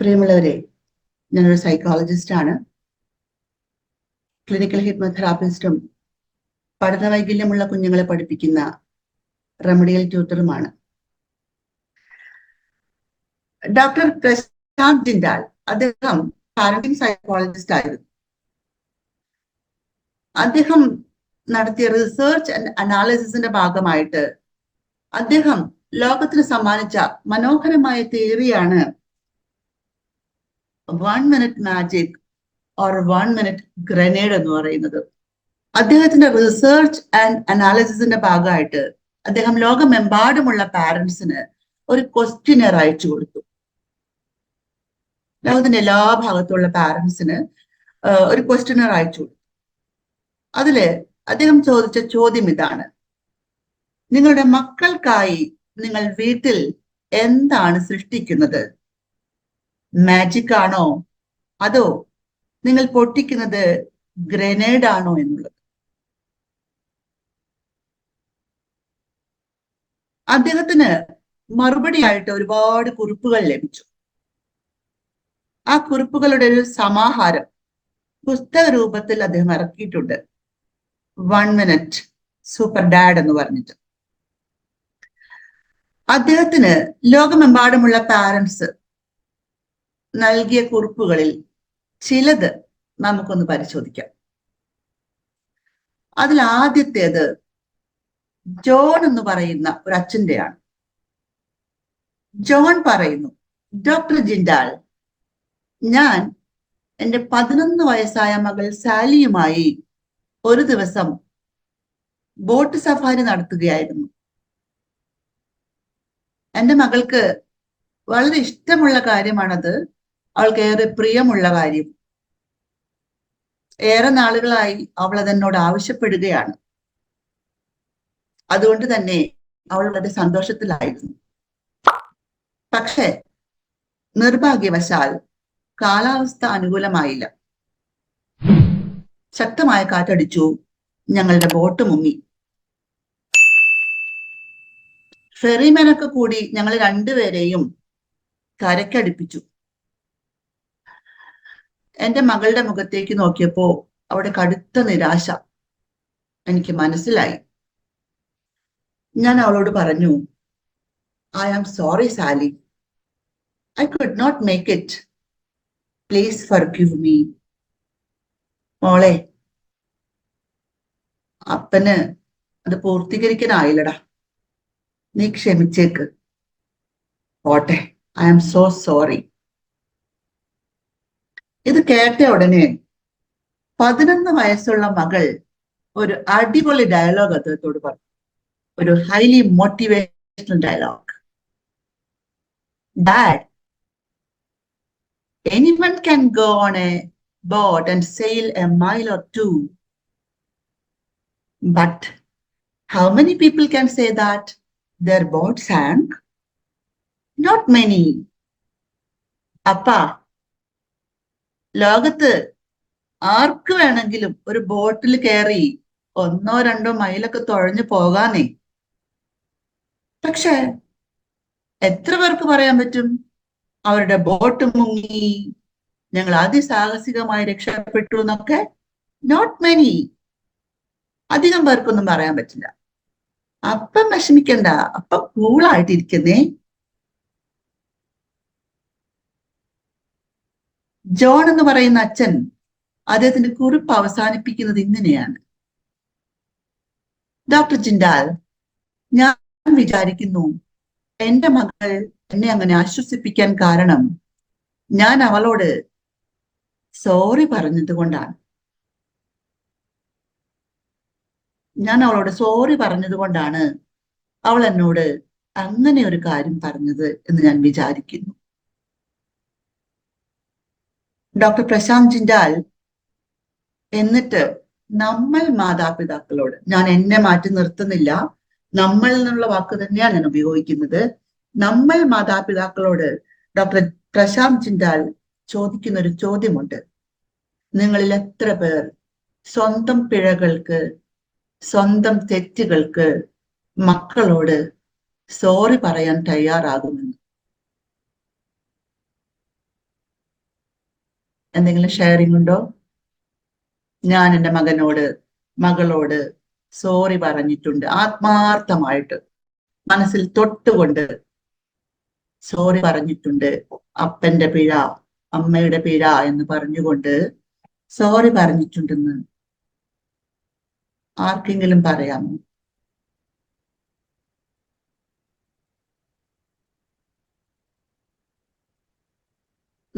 പ്രിയമുള്ളവരെ ഞാനൊരു സൈക്കോളജിസ്റ്റ് ആണ്. ക്ലിനിക്കൽ ഹിപ്നോതെറാപ്പിസ്റ്റും പഠന വൈകല്യമുള്ള കുഞ്ഞുങ്ങളെ പഠിപ്പിക്കുന്ന റെമഡിയൽ ട്യൂട്ടറുമാണ് ഡോക്ടർ പ്രശാന്ത് ജിൻഡാൽ അദ്ദേഹം പാരന്റിംഗ് സൈക്കോളജിസ്റ്റ് ആയിരുന്നു. അദ്ദേഹം നടത്തിയ റിസർച്ച് ആൻഡ് അനാലിസിസിന്റെ ഭാഗമായിട്ട് അദ്ദേഹം ലോകത്തിന് സമ്മാനിച്ച മനോഹരമായ തിയറിയാണ് one minute magic or one minute grenade എന്ന് പറയുന്നത്. അദ്ദേഹത്തിന്റെ റിസർച്ച് ആൻഡ് അനാലിസിസിന്റെ ഭാഗമായിട്ട് അദ്ദേഹം ലോകമെമ്പാടുമുള്ള പാരന്റ്സിന് ഒരു ക്വസ്റ്റ്യനർ അയച്ചു കൊടുത്തു. ലോകത്തിന്റെ എല്ലാ ഭാഗത്തുള്ള പാരന്റ്സിന് ഒരു ക്വസ്റ്റ്യനർ അയച്ചു കൊടുത്തു. അതിൽ അദ്ദേഹം ചോദിച്ച ചോദ്യം ഇതാണ്. നിങ്ങളുടെ മക്കൾക്കായി നിങ്ങൾ വീട്ടിൽ എന്താണ് സൃഷ്ടിക്കുന്നത്? മാജിക് ആണോ? അതോ നിങ്ങൾ പൊട്ടിക്കുന്നത് ഗ്രനേഡ് ആണോ എന്നുള്ളത്? അദ്ദേഹത്തിന് മറുപടിയായിട്ട് ഒരുപാട് കുറിപ്പുകൾ ലഭിച്ചു. ആ കുറിപ്പുകളുടെ ഒരു സമാഹാരം പുസ്തക രൂപത്തിൽ അദ്ദേഹം ഇറക്കിയിട്ടുണ്ട്. വൺ മിനിറ്റ് സൂപ്പർ ഡാഡ് എന്ന് പറഞ്ഞിട്ട്. അദ്ദേഹത്തിന് ലോകമെമ്പാടുമുള്ള പാരൻസ് നൽകിയ കുറിപ്പുകളിൽ ചിലത് നമുക്കൊന്ന് പരിശോധിക്കാം. അതിൽ ആദ്യത്തേത് ജോൺ എന്ന് പറയുന്ന ഒരു അച്ഛന്റെയാണ്. ജോൺ പറയുന്നു ഡോക്ടർ ജിൻഡാൽ ഞാൻ എന്റെ പതിനൊന്ന് വയസ്സായ മകൾ സാലിയുമായി ഒരു ദിവസം ബോട്ട് സഫാരി നടത്തുകയായിരുന്നു. എന്റെ മകൾക്ക് വളരെ ഇഷ്ടമുള്ള കാര്യമാണത്. അവൾക്ക് ഏറെ പ്രിയമുള്ള കാര്യം. ഏറെ നാളുകളായി അവൾ അതെന്നോട് ആവശ്യപ്പെടുകയാണ്. അതുകൊണ്ട് തന്നെ അവൾ വളരെ സന്തോഷത്തിലായിരുന്നു. പക്ഷേ നിർഭാഗ്യവശാൽ കാലാവസ്ഥ അനുകൂലമായില്ല. ശക്തമായ കാറ്റടിച്ചു ഞങ്ങളുടെ ബോട്ട് മുങ്ങി. ഫെറിമാനൊക്കെ കൂടി ഞങ്ങൾ രണ്ടുപേരെയും കരക്കടിപ്പിച്ചു എന്റെ മകളുടെ മുഖത്തേക്ക് നോക്കിയപ്പോ അവിടെ കടുത്ത നിരാശ എനിക്ക് മനസ്സിലായി. ഞാൻ അവളോട് പറഞ്ഞു I am sorry Sally I could not make it please forgive me മോളെ അപ്പന് അത് പൂർത്തീകരിക്കാനായില്ലടാ. നീ ക്ഷമിച്ചേക്ക്. ഓട്ടെ ഐ ആം സോ സോറി ഇത് കേട്ട ഉടനെ പതിനൊന്ന് വയസ്സുള്ള മകൾ ഒരു അടിപൊളി ഡയലോഗ് അദ്ദേഹത്തോട് പറഞ്ഞു. ഒരു highly motivational dialogue dad anyone can go on a boat and sail a mile or two but how many people can say that their boat sank not many അപ്പ ലോകത്ത് ആർക്ക് വേണമെങ്കിലും ഒരു ബോട്ടിൽ കയറി ഒന്നോ രണ്ടോ മൈലൊക്കെ തുഴഞ്ഞു പോകാനേ പക്ഷെ എത്ര പേർക്ക് പറയാൻ പറ്റും? അവരുടെ ബോട്ട് മുങ്ങി ഞങ്ങൾ അതിസാഹസികമായി രക്ഷപ്പെട്ടു എന്നൊക്കെ? നോട്ട് മെനി അധികം പേർക്കൊന്നും പറയാൻ പറ്റില്ല. അപ്പം വിഷമിക്കണ്ട. അപ്പം കൂളായിട്ടിരിക്കുന്നേ ജോൺ എന്ന് പറയുന്ന അച്ഛൻ അദ്ദേഹത്തിന്റെ കുറിപ്പ് അവസാനിപ്പിക്കുന്നത് ഇങ്ങനെയാണ്. ഡോക്ടർ ജിൻഡാൽ ഞാൻ വിചാരിക്കുന്നു എന്റെ മകൾ എന്നെ അങ്ങനെ ആശ്വസിപ്പിക്കാൻ കാരണം ഞാൻ അവളോട് സോറി പറഞ്ഞത് കൊണ്ടാണ്. ഞാൻ അവളോട് സോറി പറഞ്ഞത് കൊണ്ടാണ് അവൾ എന്നോട് അങ്ങനെ ഒരു കാര്യം പറഞ്ഞത് എന്ന് ഞാൻ വിചാരിക്കുന്നു. ഡോക്ടർ പ്രശാന്ത് ജിൻഡാൽ എന്നിട്ട് നമ്മൾ മാതാപിതാക്കളോട് ഞാൻ എന്നെ മാറ്റി നിർത്തുന്നില്ല നമ്മൾ എന്നുള്ള വാക്ക് തന്നെയാണ് ഞാൻ ഉപയോഗിക്കുന്നത്. നമ്മൾ മാതാപിതാക്കളോട് ഡോക്ടർ പ്രശാന്ത് ജിൻഡാൽ ചോദിക്കുന്ന ഒരു ചോദ്യമുണ്ട്. നിങ്ങളിൽ എത്ര പേർ സ്വന്തം പിഴകൾക്ക് സ്വന്തം തെറ്റുകൾക്ക് മക്കളോട് സോറി പറയാൻ തയ്യാറാകുമെന്ന്? എന്തെങ്കിലും ഷെയറിംഗ് ഉണ്ടോ? ഞാൻ എന്റെ മകനോട് മകളോട് സോറി പറഞ്ഞിട്ടുണ്ട്. ആത്മാർത്ഥമായിട്ട് മനസ്സിൽ തൊട്ടുകൊണ്ട് സോറി പറഞ്ഞിട്ടുണ്ട്. അപ്പന്റെ പിഴ അമ്മയുടെ പിഴ എന്ന് പറഞ്ഞുകൊണ്ട് സോറി പറഞ്ഞിട്ടുണ്ടെന്ന് ആർക്കെങ്കിലും പറയാമോ?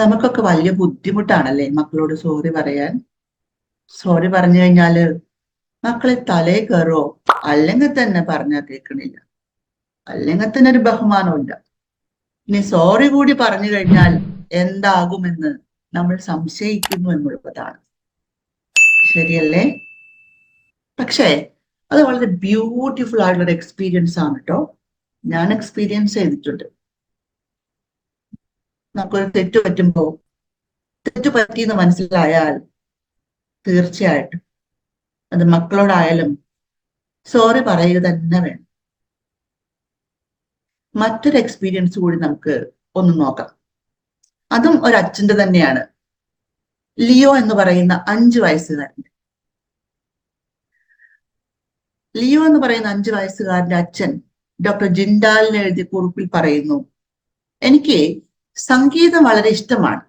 നമുക്കൊക്കെ വലിയ ബുദ്ധിമുട്ടാണല്ലേ മക്കളോട് സോറി പറയാൻ? സോറി പറഞ്ഞു കഴിഞ്ഞാൽ മക്കളെ തലേ കയറോ അല്ലെങ്കിൽ തന്നെ പറഞ്ഞാൽ കേൾക്കണില്ല. അല്ലെങ്കിൽ തന്നെ ഒരു ബഹുമാനമില്ല ഇനി സോറി കൂടി പറഞ്ഞു കഴിഞ്ഞാൽ എന്താകുമെന്ന് നമ്മൾ സംശയിക്കുന്നു എന്നുള്ളതാണ്. ശരിയല്ലേ? പക്ഷേ അത് വളരെ ബ്യൂട്ടിഫുൾ ആയിട്ടുള്ള എക്സ്പീരിയൻസ് ആണ് കേട്ടോ ഞാൻ എക്സ്പീരിയൻസ് ചെയ്തിട്ടുണ്ട്. നമുക്കൊരു തെറ്റ് പറ്റുമ്പോൾ തെറ്റ് പറ്റിയെന്ന് മനസ്സിലായാൽ തീർച്ചയായിട്ടും അത് മക്കളോടായാലും സോറി പറയുക തന്നെ വേണം. മറ്റൊരു എക്സ്പീരിയൻസ് കൂടി നമുക്ക് ഒന്ന് നോക്കാം. അതും ഒരു അച്ഛന്റെ തന്നെയാണ്. ലിയോ എന്ന് പറയുന്ന അഞ്ചു വയസ്സുകാരന്റെ ലിയോ എന്ന് പറയുന്ന അഞ്ചു വയസ്സുകാരന്റെ അച്ഛൻ ഡോക്ടർ ജിൻഡാലിന് എഴുതിയ കുറിപ്പിൽ പറയുന്നു എനിക്ക് സംഗീതം വളരെ ഇഷ്ടമാണ്.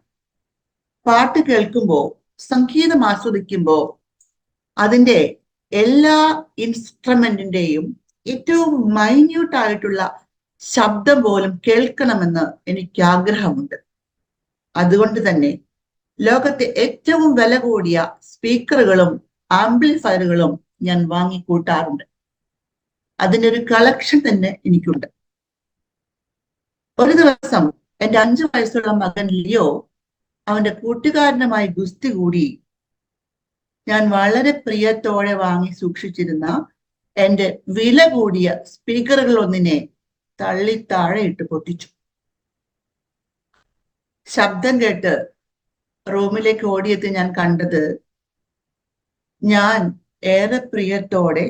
പാട്ട് കേൾക്കുമ്പോൾ സംഗീതം ആസ്വദിക്കുമ്പോൾ അതിന്റെ എല്ലാ ഇൻസ്ട്രുമെന്റിന്റെയും ഏറ്റവും മൈന്യൂട്ട് ആയിട്ടുള്ള ശബ്ദം പോലും കേൾക്കണമെന്ന് എനിക്ക് ആഗ്രഹമുണ്ട് അതുകൊണ്ട് തന്നെ ലോകത്തെ ഏറ്റവും വില കൂടിയ സ്പീക്കറുകളും ആംപ്ലിഫയറുകളും ഞാൻ വാങ്ങിക്കൂട്ടാറുണ്ട്. അതിന്റെ ഒരു കളക്ഷൻ തന്നെ എനിക്കുണ്ട്. ഒരു ദിവസം എന്റെ അഞ്ചു വയസ്സുള്ള മകൻ ലിയോ അവന്റെ കൂട്ടുകാരനുമായി ഗുസ്തി കൂടി ഞാൻ വളരെ പ്രിയത്തോടെ വാങ്ങി സൂക്ഷിച്ചിരുന്ന എന്റെ വില കൂടിയ സ്പീക്കറുകൾ ഒന്നിനെ തള്ളി താഴെ ഇട്ട് പൊട്ടിച്ചു. ശബ്ദം കേട്ട് റൂമിലേക്ക് ഓടിയെത്തി ഞാൻ കണ്ടത് ഞാൻ ഏറെ പ്രിയത്തോടെ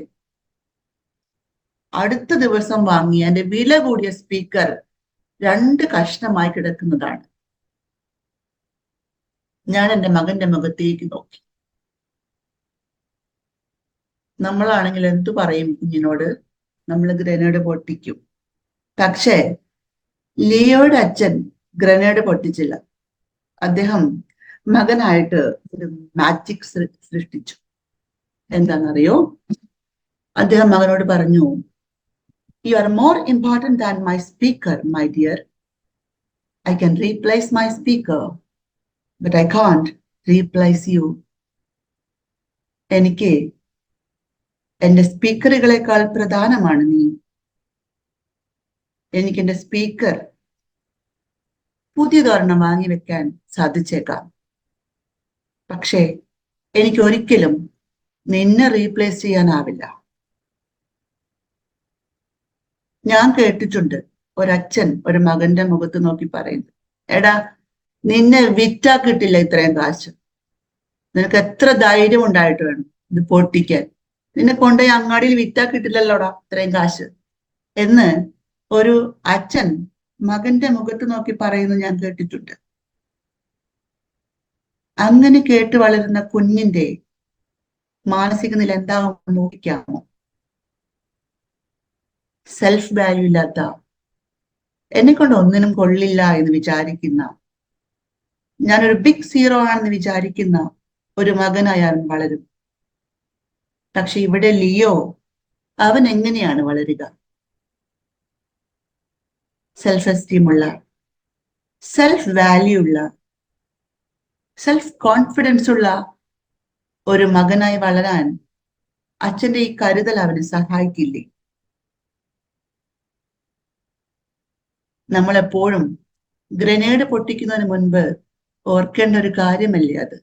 അടുത്ത ദിവസം വാങ്ങിയ എന്റെ വില കൂടിയ സ്പീക്കർ രണ്ട് കഷ്ണമായി കിടക്കുന്നതാണ്. ഞാൻ എന്റെ മകന്റെ മുഖത്തേക്ക് നോക്കി. നമ്മളാണെങ്കിൽ എന്തു പറയും കുഞ്ഞിനോട്? നമ്മൾ ഗ്രനേഡ് പൊട്ടിക്കും. പക്ഷേ ലിയോയുടെ അച്ഛൻ ഗ്രനേഡ് പൊട്ടിച്ചില്ല. അദ്ദേഹം മകനായിട്ട് ഒരു മാജിക് സൃഷ്ടിച്ചു. എന്താണെന്നറിയോ? അദ്ദേഹം മകനോട് പറഞ്ഞു you are more important than my speaker, my dear. I can replace my speaker, but I can't replace you. എനിക്ക് എന്റെ സ്പീക്കറുകളെക്കാൾ പ്രധാനമാണ് നീ എനിക്ക് എന്റെ സ്പീക്കർ പുതിയതൊരെണ്ണം വാങ്ങി വെക്കാൻ സാധിച്ചേക്കാം പക്ഷേ എനിക്ക് ഒരിക്കലും നിന്നെ റീപ്ലേസ് ചെയ്യാനാവില്ല ഞാൻ കേട്ടിട്ടുണ്ട്. ഒരച്ഛൻ ഒരു മകന്റെ മുഖത്ത് നോക്കി പറയുന്നത് എടാ നിന്നെ വിറ്റാ കിട്ടില്ല ഇത്രയും കാശ്. നിനക്ക് എത്ര ധൈര്യം ഉണ്ടായിട്ട് വേണം ഇത് പൊട്ടിക്കാൻ? നിന്നെ കൊണ്ടുപോയി അങ്ങാടിയിൽ വിറ്റാ കിട്ടില്ലല്ലോടാ ഇത്രയും കാശ്? എന്ന് ഒരു അച്ഛൻ മകന്റെ മുഖത്ത് നോക്കി പറയുന്നു ഞാൻ കേട്ടിട്ടുണ്ട്. അങ്ങനെ കേട്ട് വളരുന്ന കുഞ്ഞിന്റെ മാനസിക നില എന്താകും നോക്കിക്കാമോ? സെൽഫ് വാല്യൂ ഇല്ലാത്ത. എന്നെ കൊണ്ട് ഒന്നിനും കൊള്ളില്ല എന്ന് വിചാരിക്കുന്ന. ഞാനൊരു ബിഗ് സീറോ ആണെന്ന് വിചാരിക്കുന്ന ഒരു മകനായാൽ വളരും. പക്ഷെ ഇവിടെ ലിയോ അവൻ എങ്ങനെയാണ് വളരുക? സെൽഫ് എസ്റ്റീം ഉള്ള സെൽഫ് വാല്യൂ ഉള്ള സെൽഫ് കോൺഫിഡൻസ് ഉള്ള ഒരു മകനായി വളരാൻ അച്ഛന്റെ ഈ കരുതൽ അവനെ സഹായിക്കില്ലേ? നമ്മളെപ്പോഴും ഗ്രനേഡ് പൊട്ടിക്കുന്നതിന് മുൻപ് ഓർക്കേണ്ട ഒരു കാര്യമല്ലേ അത്?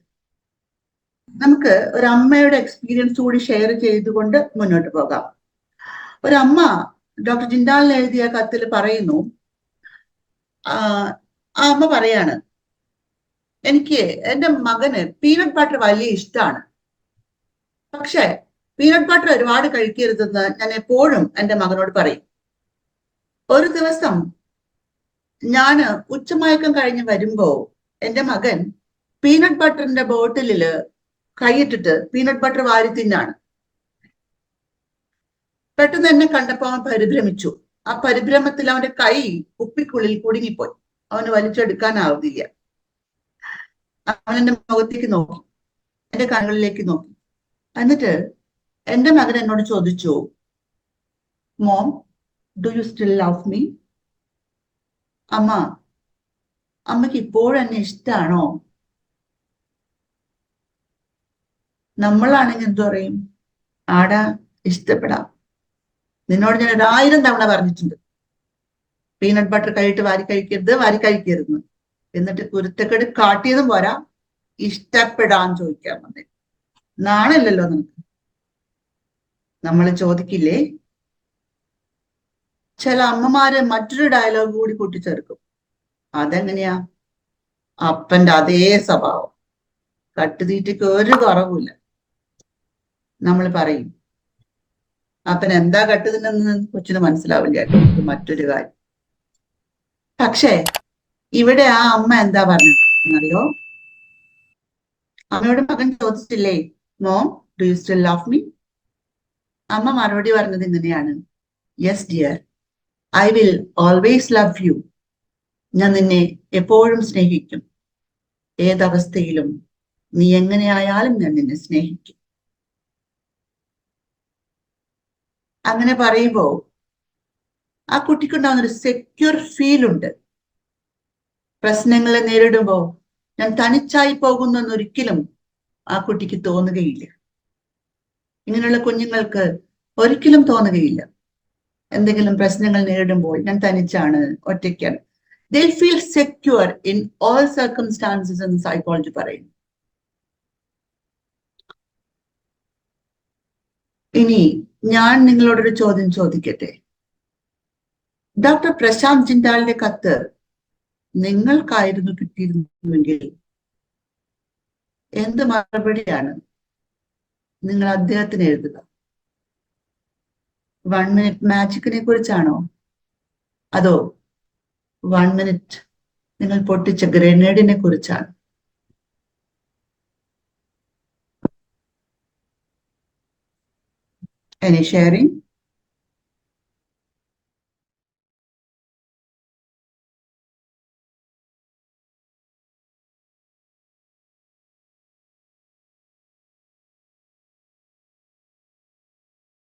നമുക്ക് ഒരു അമ്മയുടെ എക്സ്പീരിയൻസ് കൂടി ഷെയർ ചെയ്തുകൊണ്ട് മുന്നോട്ട് പോകാം. ഒരമ്മ ഡോക്ടർ ജിൻഡാലിന് എഴുതിയ കത്തിൽ പറയുന്നു ആ അമ്മ പറയാണ് എനിക്ക് എന്റെ മകന് പീനട്ട് ബട്ടർ വലിയ ഇഷ്ടമാണ് പക്ഷെ പീനട്ട് ബട്ടർ ഒരുപാട് കഴിക്കരുതെന്ന് ഞാൻ എപ്പോഴും എന്റെ മകനോട് പറയും. ഒരു ദിവസം ഞാൻ ഉച്ചമയക്കം കഴിഞ്ഞ് വരുമ്പോ എന്റെ മകൻ പീനട്ട് ബട്ടറിന്റെ ബോട്ടിലിൽ കൈയിട്ടിട്ട് പീനട്ട് ബട്ടർ വാരി തിന്നാണ്. പെട്ടെന്ന് എന്നെ കണ്ടപ്പോ അവൻ പരിഭ്രമിച്ചു. ആ പരിഭ്രമത്തിൽ അവന്റെ കൈ കുപ്പിക്കുള്ളിൽ കുടുങ്ങിപ്പോയി. അവന് വലിച്ചെടുക്കാനാവുന്നില്ല. അവൻ എന്റെ മുഖത്തേക്ക് നോക്കി. എന്റെ കണ്ണുകളിലേക്ക് നോക്കി. എന്നിട്ട് എന്റെ മകൻ എന്നോട് ചോദിച്ചു mom do you still love me അമ്മ അമ്മയ്ക്ക് ഇപ്പോഴെന്നെ ഇഷ്ടാണോ? നമ്മളാണെങ്കിൽ എന്തു പറയും? ആടാ ഇഷ്ടപ്പെടാം. നിന്നോട് ഞാൻ ഒരായിരം തവണ പറഞ്ഞിട്ടുണ്ട്. പീനട്ട് ബട്ടർ കഴിയിട്ട് വാരി കഴിക്കരുത് വാരി കഴിക്കരുത് എന്നിട്ട് കുരുത്തക്കേട് കാട്ടിയതും പോരാ. ഇഷ്ടപ്പെടാൻ ചോദിക്കാൻ വന്നേ. നാണല്ലല്ലോ നമുക്ക് നമ്മൾ ചോദിക്കില്ലേ? ചില അമ്മമാരെ മറ്റൊരു ഡയലോഗ് കൂടി കൂട്ടിച്ചേർക്കും അതെങ്ങനെയാ? അപ്പന്റെ അതേ സ്വഭാവം. കട്ടുതീറ്റയ്ക്ക് ഒരു കുറവുമില്ല. നമ്മൾ പറയും അപ്പൻ എന്താ കട്ടുതിന്നെന്ന് കൊച്ചിന് മനസ്സിലാവില്ല മറ്റൊരു കാര്യം. പക്ഷേ ഇവിടെ ആ അമ്മ എന്താ പറഞ്ഞോ അമ്മയോട് മകൻ ചോദിച്ചില്ലേ mom do you still love me അമ്മ മറുപടി പറഞ്ഞത് ഇങ്ങനെയാണ് yes dear I will always love you ഞാൻ നിന്നെ എപ്പോഴും സ്നേഹിക്കും. ഏതവസ്ഥയിലും നീ എങ്ങനെയായാലും ഞാൻ നിന്നെ സ്നേഹിക്കും. അങ്ങനെ പറയുമ്പോ ആ കുട്ടിക്കുണ്ടാവുന്ന ഒരു സെക്യൂർ ഫീൽ ഉണ്ട്. പ്രശ്നങ്ങളെ നേരിടുമ്പോ ഞാൻ തനിച്ചായി പോകുന്നു എന്നൊരിക്കലും ആ കുട്ടിക്ക് തോന്നുകയില്ല. ഇങ്ങനെയുള്ള കുഞ്ഞുങ്ങൾക്ക് ഒരിക്കലും തോന്നുകയില്ല. എന്തെങ്കിലും പ്രശ്നങ്ങൾ നേരിടുമ്പോൾ ഞാൻ തനിച്ചാണ് ഒറ്റയ്ക്കാണ്. They feel secure in all circumstances എന്ന് സൈക്കോളജി പറയും ഇനി ഞാൻ നിങ്ങളോടൊരു ചോദ്യം ചോദിക്കട്ടെ? ഡോക്ടർ പ്രശാന്ത് ജിൻഡാലിന്റെ കത്ത് നിങ്ങൾക്കായിരുന്നു കിട്ടിയിരുന്നുവെങ്കിൽ എന്ത് മറുപടിയാണ് നിങ്ങൾ അദ്ദേഹത്തിന് എഴുതുക? വൺ മിനിറ്റ് മാജിക്കിനെ കുറിച്ചാണോ അതോ വൺ മിനിറ്റ് നിങ്ങൾ പൊട്ടിച്ച ഗ്രനേഡിനെ കുറിച്ചാണ് Any sharing?